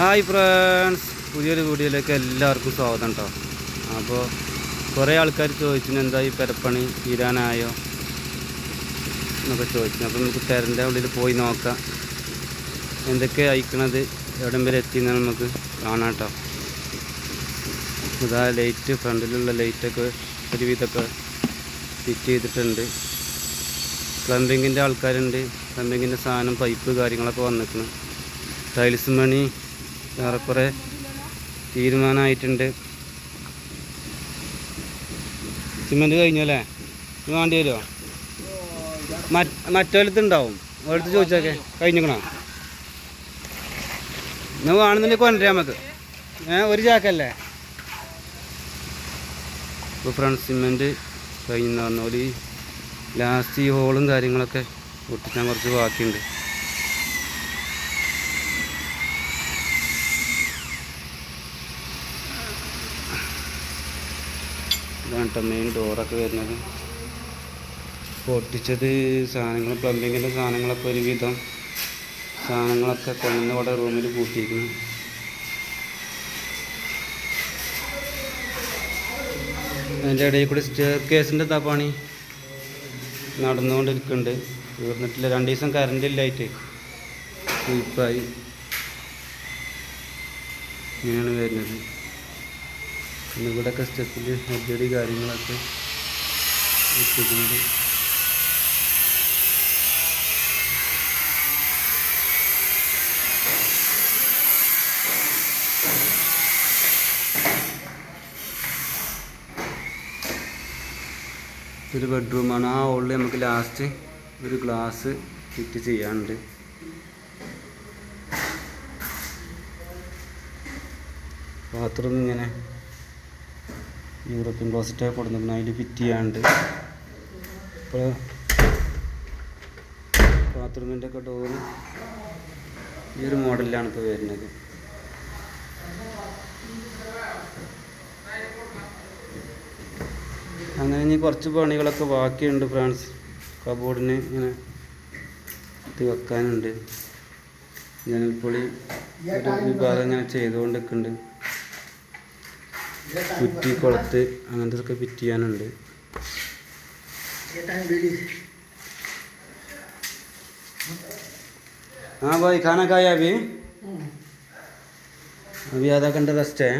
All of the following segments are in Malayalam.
Hi friends. പുതിയൊരു വീഡിയോയിലേക്ക് എല്ലാവർക്കും സ്വാഗതം കേട്ടോ അപ്പോൾ കുറേ ആൾക്കാർ ചോദിച്ചു എന്താ ഈ പെരപ്പണി? തീരാനായോ? എന്നൊക്കെ ചോദിച്ചു. അപ്പോൾ നമുക്ക് പെരന്റെ ഉള്ളിൽ പോയി നോക്കാം. എന്തൊക്കെ അയക്കണത്? എവിടം വരെ എത്തിയെന്ന് നമുക്ക് കാണാം കേട്ടോ ഇതാ ലൈറ്റ്. ഫ്രണ്ടിലുള്ള ലൈറ്റൊക്കെ ഒരുവിധമൊക്കെ ഫിറ്റ് ചെയ്തിട്ടുണ്ട്. പ്ലംബിങ്ങിന്റെ ആൾക്കാരുണ്ട്. പ്ലംബിങ്ങിന്റെ സാധനം പൈപ്പ് കാര്യങ്ങളൊക്കെ വന്നിട്ടുണ്ട് ടൈൽസ് മണി ഏറെക്കുറെ തീരുമാനമായിട്ടുണ്ട് സിമെന്റ് കഴിഞ്ഞല്ലേ ഇത് വേണ്ടി വരുമോ മറ്റൊലത്ത് ഉണ്ടാവും ഒരിടത്ത് ചോദിച്ചോക്കെ. കഴിഞ്ഞിക്കണോ? ഇന്ന് വേണമെന്നുണ്ടെങ്കിൽ കൊണ്ടുവരാം നമുക്ക്. ഏ ഒരു ചാക്കല്ലേ? ഇപ്പോൾ ഫ്രണ്ട് സിമെന്റ് കഴിഞ്ഞെന്ന് പറഞ്ഞ ലാസ്റ്റ് ഈ ഹോളും കാര്യങ്ങളൊക്കെ ഒട്ടിക്കാൻ കുറച്ച് ബാക്കിയുണ്ട്. കേട്ടോ മെയിൻ ഡോറൊക്കെ വരുന്നത്. പൊട്ടിച്ചത് സാധനങ്ങൾ പ്ലംബിങ്ങിന്റെ സാധനങ്ങളൊക്കെ ഒരുവിധം സാധനങ്ങളൊക്കെ കൊണ്ടുവന്ന് ഇവിടെ റൂമിൽ കൂട്ടിയിരിക്കുന്നു അതിന്റെ ഇടയിൽ കൂടി സ്റ്റെയർ കേസിന്റെ തപ്പാണി നടന്നുകൊണ്ടിരിക്കുന്നുണ്ട്. തീർന്നിട്ടില്ല. രണ്ട് ദിവസം കറണ്ട് ഇല്ലായിട്ട് സ്ലീപ്പായി ഇങ്ങനെയാണ് വരുന്നത്. പിന്നെ ഇവിടെയൊക്കെ സ്റ്റെപ്പിൽ ഹെഡടി കാര്യങ്ങളൊക്കെ വെച്ചിട്ടുണ്ട്. ഇതൊരു ബെഡ്റൂമാണ് ആ ഹോളിൽ നമുക്ക് ലാസ്റ്റ് ഒരു ഗ്ലാസ് ഫിറ്റ് ചെയ്യാനുണ്ട്. ബാത്റൂം ഇങ്ങനെ യൂറോപ്യൻ ക്ലോസറ്റ് കൊടുത്തിട്ടുണ്ട്. അതിൽ ഫിറ്റ് ചെയ്യാണ്ട്. ഇപ്പോൾ ബാത്റൂമിന്റെ ഒക്കെ ഡോറ് ഈ ഒരു മോഡലിലാണ് ഇപ്പോൾ വരുന്നത്. അങ്ങനെ ഇനി കുറച്ച് പണികളൊക്കെ ബാക്കിയുണ്ട് ഫ്രാൻസ്. കബോർഡിന് ഇങ്ങനെ ഇത് വെക്കാനുണ്ട്. ഞാനിപ്പോൾ ഒരു വിഭാഗം ഇങ്ങനെ ചെയ്തുകൊണ്ട് നിൽക്കുന്നുണ്ട് കുറ്റി കുളത്ത് അങ്ങനത്തെ ഒക്കെ ഫിറ്റ് ചെയ്യാനുണ്ട് हाँ भाई खाना खाया अभी अभी आधा घंटा रेस्ट है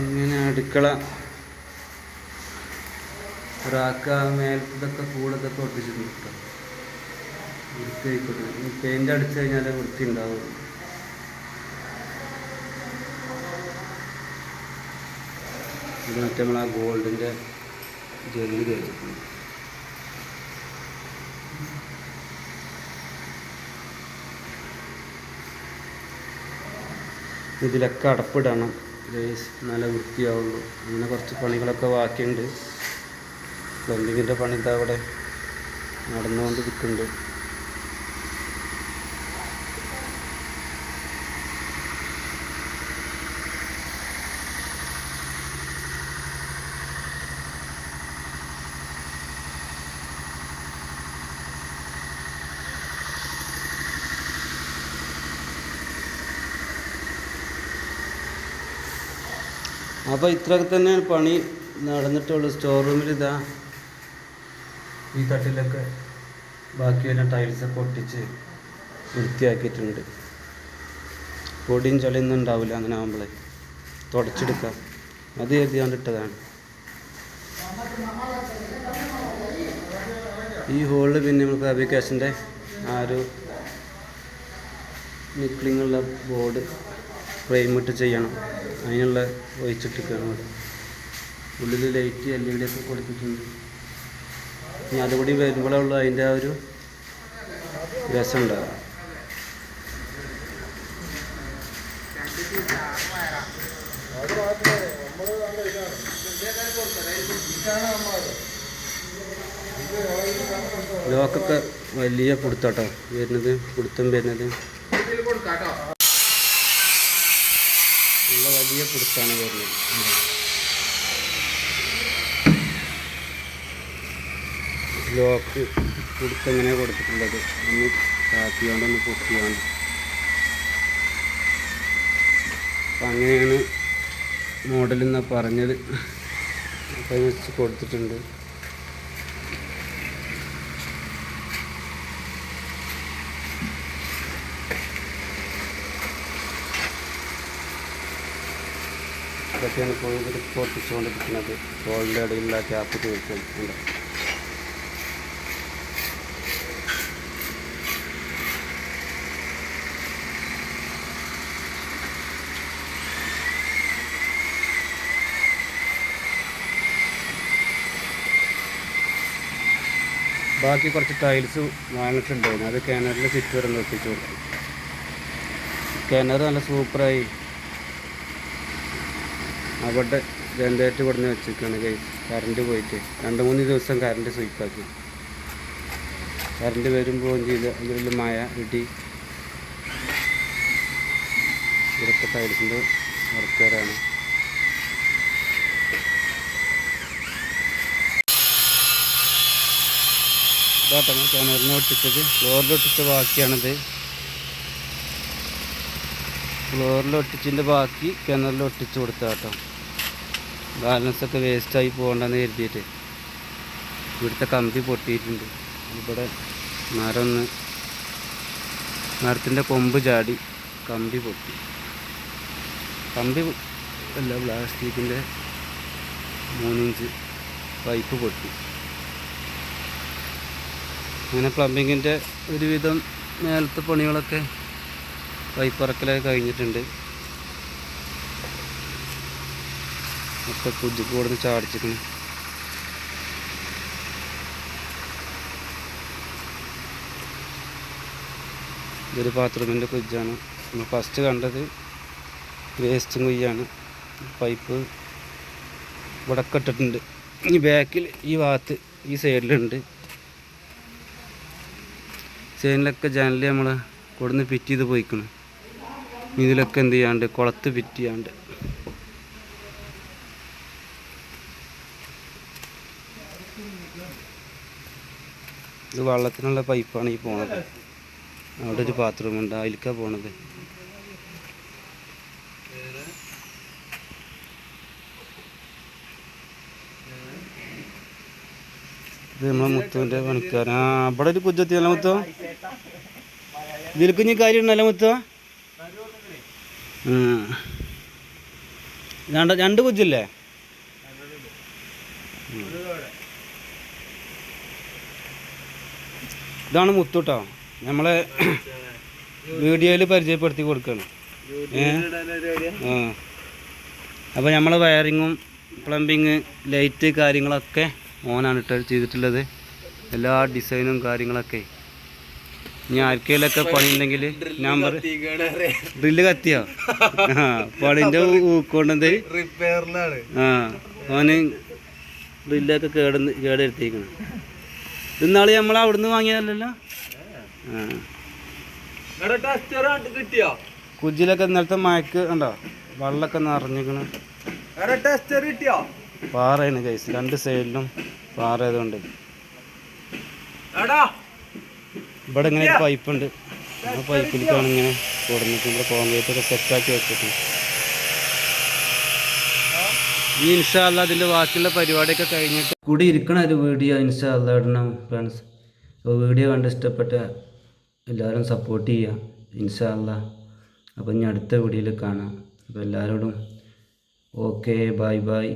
ഇങ്ങനെ അടുക്കള റാക്ക മേലത്തൊക്കെ കൂടൊക്കെ ഒട്ടിച്ചിട്ടുണ്ട് കേട്ടോ. വൃത്തി ആയിക്കോട്ടെ പെയിന്റ് അടിച്ചു കഴിഞ്ഞാൽ വൃത്തി ഉണ്ടാവും ഇത് നമ്മൾ ആ ഗോൾഡിന്റെ ജെല്ലി തേച്ചിട്ടുണ്ട് ഇതിലൊക്കെ അടപ്പിടണം ഗൈസ് നല്ല വൃത്തിയാവുള്ളൂ അങ്ങനെ കുറച്ച് പണികളൊക്കെ ബാക്കിയുണ്ട്. പ്ലംബിങ്ങിന്റെ പണി ഇതാ അവിടെ നടന്നുകൊണ്ട് നിൽക്കുന്നുണ്ട് അപ്പോൾ ഇത്രയൊക്കെ തന്നെയാണ് പണി നടന്നിട്ടുള്ളൂ. സ്റ്റോർ റൂമിൽ ഇതാ ഈ തട്ടിലൊക്കെ ബാക്കി വരുന്ന ടൈൽസൊക്കെ ഒട്ടിച്ച് വൃത്തിയാക്കിയിട്ടുണ്ട്. പൊടിയും ചളിയൊന്നും ഉണ്ടാവില്ല അങ്ങനെ ആവുമ്പോൾ തുടച്ചെടുക്കാം. അത് കരുതിയാണ്ട് ഇട്ടതാണ്. ഈ ഹോളിൽ പിന്നെ നമ്മൾ ഫാബ്രിക്കേഷന്റെ ആ ഒരു നിക്ലിങ്ങുള്ള ബോർഡ് ഫ്രെയിം ഇട്ട് ചെയ്യണം. അതിനുള്ള ഒഴിച്ചിട്ടിരിക്കുകയാണ് ഇവിടെ ഉള്ളിൽ ലൈറ്റ് എൽ ഇ ഡി ഒക്കെ കൊടുത്തിട്ടുണ്ട്. ഇനി അതുകൂടി വരുമ്പോഴേ ഉള്ളൂ അതിന്റെ ആ ഒരു രസം ഉണ്ടാവുക. ലോക്കൊക്കെ വലിയ കൊടുത്തോട്ടോ. വരുന്നത് കൊടുത്തും വരുന്നത്. നല്ല കുറിച്ചാണ് വരുന്നത്. ലോക്ക് പിടുത്തം എങ്ങനെ കൊടുത്തിട്ടുള്ളത്? ഒന്ന് താത്തിയോണ്ട് ഒന്ന് പൊട്ടിയോണ്ട്. അപ്പം അങ്ങനെയാണ് മോഡലെന്നാണ് പറഞ്ഞത്. അപ്പം വെച്ച് കൊടുത്തിട്ടുണ്ട്. ഇതൊക്കെയാണ് ഇപ്പോൾ ഇവർ പൊട്ടിച്ചുകൊണ്ടിരിക്കുന്നത് തോളിന്റെ ഇടയിലുള്ള ക്യാപ്പ് തീർക്കുന്നുണ്ട് ബാക്കി കുറച്ച് ടൈൽസ് വാങ്ങിയിട്ടുണ്ടായിരുന്നു അത് കിണറിൽ ചുറ്റുവരം ഒട്ടിച്ചു കൊടുക്കും. കിണർ നല്ല സൂപ്പറായി അവിടെ ജനറേറ്റർ കൊടുന്ന് വെച്ചിരിക്കുകയാണ് കൈ കറണ്ട് പോയിട്ട്. രണ്ട് മൂന്ന് ദിവസം കറണ്ട് സ്വീപ്പാക്കി കറണ്ട് വരുമ്പോൾ ചെയ്ത്? അതിൽ മഴ ഇടി. ഇവിടുത്തെ ടൈൽസിന്റെ വർക്കാരാണ് ഇതാട്ടാണ് കിണറിന് ഒട്ടിച്ചത്. ഫ്ലോറിലൊട്ടിച്ച ബാക്കിയാണിത്. ഫ്ലോറിലൊട്ടിച്ചതിന്റെ ബാക്കി കിണറിൽ ഒട്ടിച്ച് കൊടുത്ത കേട്ടോ. ബാലൻസ് ഒക്കെ വേസ്റ്റായി പോകണ്ടെന്ന് കരുതിയിട്ട് ഇവിടുത്തെ കമ്പി പൊട്ടിയിട്ടുണ്ട്. ഇവിടെ മരം ഒന്ന് മരത്തിന്റെ കൊമ്പ് ചാടി കമ്പി പൊട്ടി. കമ്പി അല്ല പ്ലാസ്റ്റിക്കിന്റെ മൂന്നിഞ്ച് പൈപ്പ് പൊട്ടി. അങ്ങനെ പ്ലംബിങ്ങിന്റെ ഒരുവിധം മേലത്തെ പണികളൊക്കെ പൈപ്പിറക്കലൊക്കെ കഴിഞ്ഞിട്ടുണ്ട്. ഒക്കെ കുജിക്ക് കൊടുത്ത് ചാടിച്ചിരിക്കണം ഇതൊരു ബാത്റൂമിന്റെ കുജ്ജാണ് നമ്മൾ ഫസ്റ്റ് കണ്ടത് വേസ്റ്റും കുയ്യാണ് പൈപ്പ് ഇവിടെ ഇട്ടിട്ടുണ്ട്. ഈ ബാക്കിൽ ഈ ഭാഗത്ത് ഈ സൈഡിലുണ്ട് സൈഡിലൊക്കെ ജനലിൽ നമ്മൾ കൊടുന്ന് ഫിറ്റ് ചെയ്ത് പോയിക്കണം. ഇതിലൊക്കെ എന്ത് ചെയ്യാണ്ട് കുളത്ത് ഫിറ്റ് ചെയ്യാണ്ട്. ഇത് വെള്ളത്തിനുള്ള പൈപ്പാണ് ഈ പോണത്. അവിടെ ഒരു ബാത്റൂം ഉണ്ട്. അതിലേക്കാണ് പോണത്. ഇത് നമ്മളെ മുത്തുവിന്റെ പണിക്കാരൻ. ആ ഇവിടെ ഒരു കുജ്ജത്തിയല്ല മുത്തോ? ഇതിൽ ഇനി കാര്യം ഉണ്ടല്ലോ മുത്തോ. രണ്ട് രണ്ട് ഇതാണ് മുത്തു കേട്ടോ നമ്മളെ വീഡിയോയിൽ പരിചയപ്പെടുത്തി കൊടുക്കുകയാണ് ഏ? ആ. അപ്പോൾ നമ്മൾ വയറിങ്ങും പ്ലംബിങ് ലൈറ്റ് കാര്യങ്ങളൊക്കെ ഓനാണ് ഇട്ട് ചെയ്തിട്ടുള്ളത്. എല്ലാ ഡിസൈനും കാര്യങ്ങളൊക്കെ. ഇനി ആർക്കെങ്കിലൊക്കെ പണിയുണ്ടെങ്കിൽ നമ്പർ ഡ്രില്ല് കത്തിയോ? ആ പണിന്റെ ഊക്കൊണ്ടത് റിപ്പയറിലാണ് ആ ഓന് ഡ്രില്ലൊക്കെ കേട് കേടെടുത്തിരിക്കണം ഇന്നാൾ നമ്മൾ അവിടുന്ന് വാങ്ങിയതല്ലല്ലോ? കിട്ടിയോ? കുജിലൊക്കെ ഇന്നലത്തെ മയക്ക് ഉണ്ടോ വെള്ളമൊക്കെ നിറഞ്ഞിക്കണ് പാറയാണ് കൈസ് രണ്ട് സൈഡിലും പാറ ആയതുകൊണ്ട് ഇവിടെ ഇങ്ങനെ പൈപ്പുണ്ട് ആ പൈപ്പിലേക്കാണ് ഇങ്ങനെ കൊടുന്നിട്ട് ഇവിടെ കോൺക്രീറ്റ് ഒക്കെ സെറ്റാക്കി വെച്ചിട്ടുണ്ട്. ഈ ഇൻഷാല്ല അതിന്റെ ബാക്കിയുള്ള പരിപാടിയൊക്കെ കഴിഞ്ഞിട്ട് കൂടി ഇരിക്കണം ഒരു വീഡിയോ ഇൻഷാല്ല ഇടണം ഫ്രണ്ട്സ് അപ്പോൾ വീഡിയോ കണ്ട് ഇഷ്ടപ്പെട്ട എല്ലാവരും സപ്പോർട്ട് ചെയ്യുക ഇൻഷാല്ല അപ്പോൾ ഇനി അടുത്ത വീഡിയോയിൽ കാണാം. അപ്പോൾ എല്ലാവരോടും ഓക്കെ ബൈ ബൈ